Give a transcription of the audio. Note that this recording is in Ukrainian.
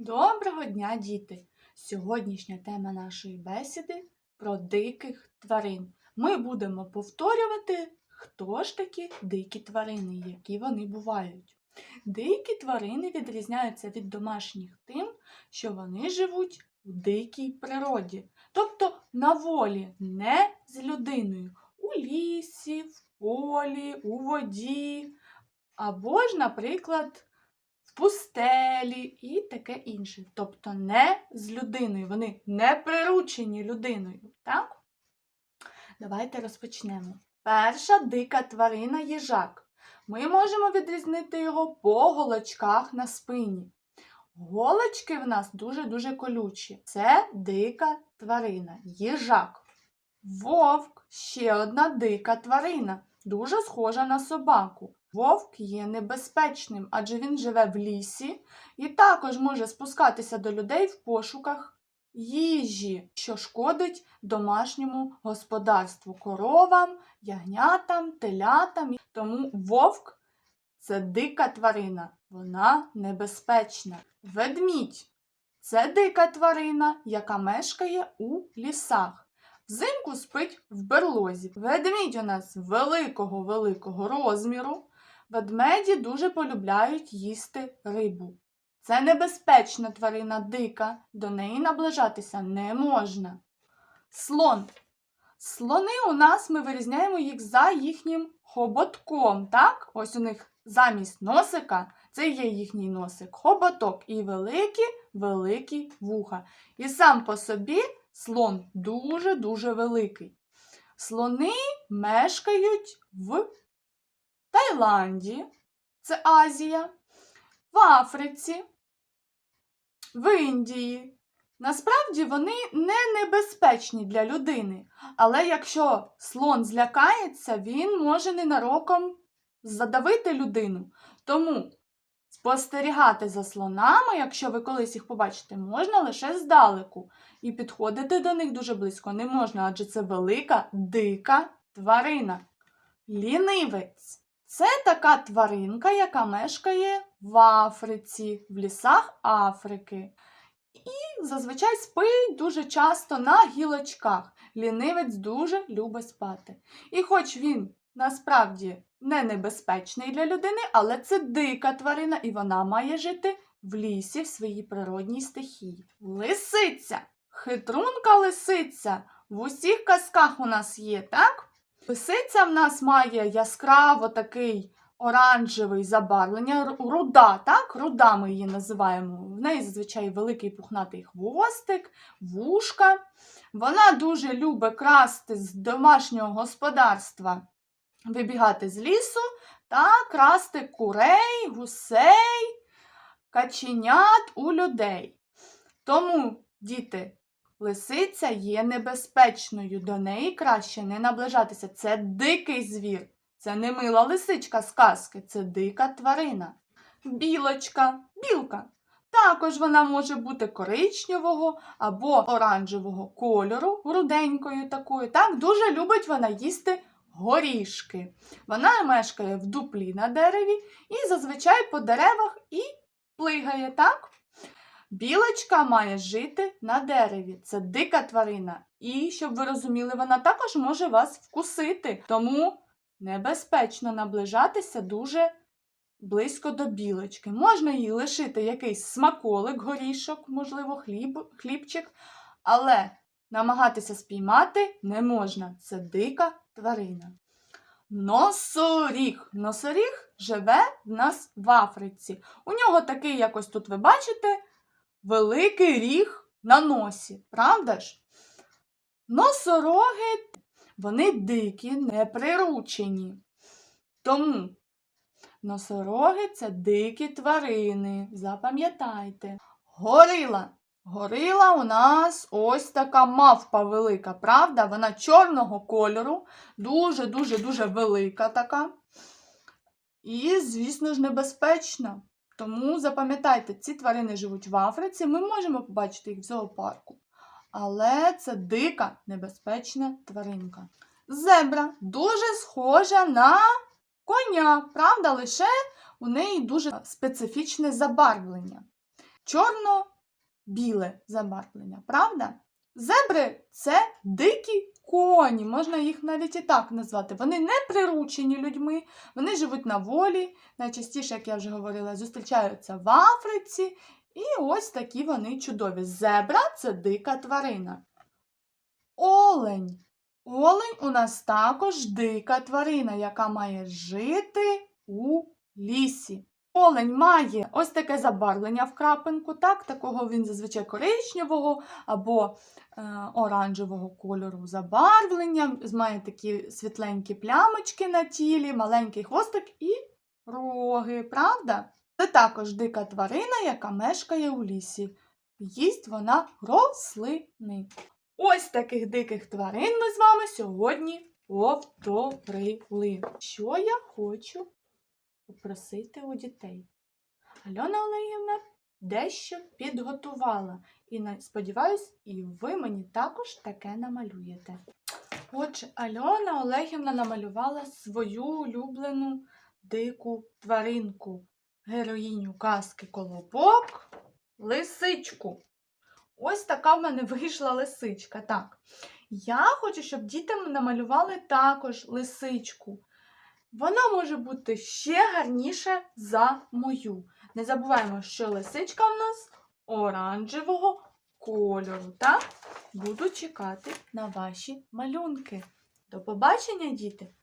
Доброго дня, діти! Сьогоднішня тема нашої бесіди про диких тварин. Ми будемо повторювати, хто ж такі дикі тварини, які вони бувають. Дикі тварини відрізняються від домашніх тим, що вони живуть у дикій природі, тобто на волі, не з людиною, у лісі, в полі, у воді, або ж, наприклад, пустелі і таке інше. Тобто не з людиною. Вони не приручені людиною. Так? Давайте розпочнемо. Перша дика тварина їжак. Ми можемо відрізнити його по голочках на спині. Голочки в нас дуже-дуже колючі. Це дика тварина, їжак. Вовк ще одна дика тварина, дуже схожа на собаку. Вовк є небезпечним, адже він живе в лісі і також може спускатися до людей в пошуках їжі, що шкодить домашньому господарству, коровам, ягнятам, телятам. Тому вовк це дика тварина, вона небезпечна. Ведмідь це дика тварина, яка мешкає у лісах. Взимку спить в берлозі. Ведмідь у нас великого-великого розміру. Ведмеді дуже полюбляють їсти рибу. Це небезпечна тварина дика, до неї наближатися не можна. Слон. Слони у нас ми вирізняємо їх за їхнім хоботком. Так? Ось у них замість носика це є їхній носик, хоботок і великі великі вуха. І сам по собі слон дуже-дуже великий. Слони мешкають в Таїланді, це Азія, в Африці, в Індії. Насправді вони не небезпечні для людини, але якщо слон злякається, він може ненароком задавити людину. Тому спостерігати за слонами, якщо ви колись їх побачите, можна лише здалеку. І підходити до них дуже близько не можна, адже це велика дика тварина. Лінивець. Це така тваринка, яка мешкає в Африці, в лісах Африки. І зазвичай спить дуже часто на гілочках. Лінивець дуже любить спати. І хоч він насправді не небезпечний для людини, але це дика тварина, і вона має жити в лісі в своїй природній стихії. Лисиця. Хитрунка лисиця. В усіх казках у нас є, так? Лисиця в нас має яскраво такий оранжевий забарвлення, руда, так? Руда ми її називаємо. В неї зазвичай великий пухнатий хвостик, вушка. Вона дуже любить красти з домашнього господарства, вибігати з лісу та красти курей, гусей, каченят у людей. Тому, діти, Лисиця є небезпечною, до неї краще не наближатися. Це дикий звір. Це не мила лисичка з казки, це дика тварина. Білочка, білка. Також вона може бути коричневого або оранжевого кольору, руденькою такою. Так, дуже любить вона їсти горішки. Вона мешкає в дуплі на дереві і зазвичай по деревах і плигає, так? Білочка має жити на дереві. Це дика тварина. І, щоб ви розуміли, вона також може вас вкусити. Тому небезпечно наближатися дуже близько до білочки. Можна їй лишити якийсь смаколик, горішок, можливо, хліб, хлібчик, але намагатися спіймати не можна. Це дика тварина. Носоріг. Носоріг живе в нас в Африці. У нього такий, якось тут ви бачите, великий ріг на носі, правда ж? Носороги, вони дикі, не приручені. Тому носороги це дикі тварини. Запам'ятайте. Горила. Горила у нас ось така мавпа велика, правда? Вона чорного кольору, дуже-дуже-дуже велика така. І, звісно ж, небезпечна. Тому запам'ятайте, ці тварини живуть в Африці, ми можемо побачити їх в зоопарку. Але це дика небезпечна тваринка. Зебра дуже схожа на коня, правда, лише у неї дуже специфічне забарвлення. чорно-біле забарвлення, правда? Зебри це дикі коні, можна їх навіть і так назвати. Вони не приручені людьми, вони живуть на волі. Найчастіше, як я вже говорила, зустрічаються в Африці. І ось такі вони чудові. Зебра це дика тварина. Олень. Олень у нас також дика тварина, яка має жити у лісі. Олень має ось таке забарвлення в крапинку, так, такого він зазвичай коричневого або е, оранжевого кольору забарвлення, має такі світленькі плямочки на тілі, маленький хвостик і роги, правда? Це також дика тварина, яка мешкає у лісі. Їсть вона рослини. Ось таких диких тварин ми з вами сьогодні повторили. Що я хочу попросити у дітей? Альона Олегівна дещо підготувала. І сподіваюсь, і ви мені також таке намалюєте. Отже, Альона Олегівна намалювала свою улюблену дику тваринку, героїню казки Колобок, лисичку. Ось така в мене вийшла лисичка. Так. Я хочу, щоб діти намалювали також лисичку. Вона може бути ще гарніша за мою. Не забуваємо, що лисичка в нас оранжевого кольору. Так? Буду чекати на ваші малюнки. До побачення, діти!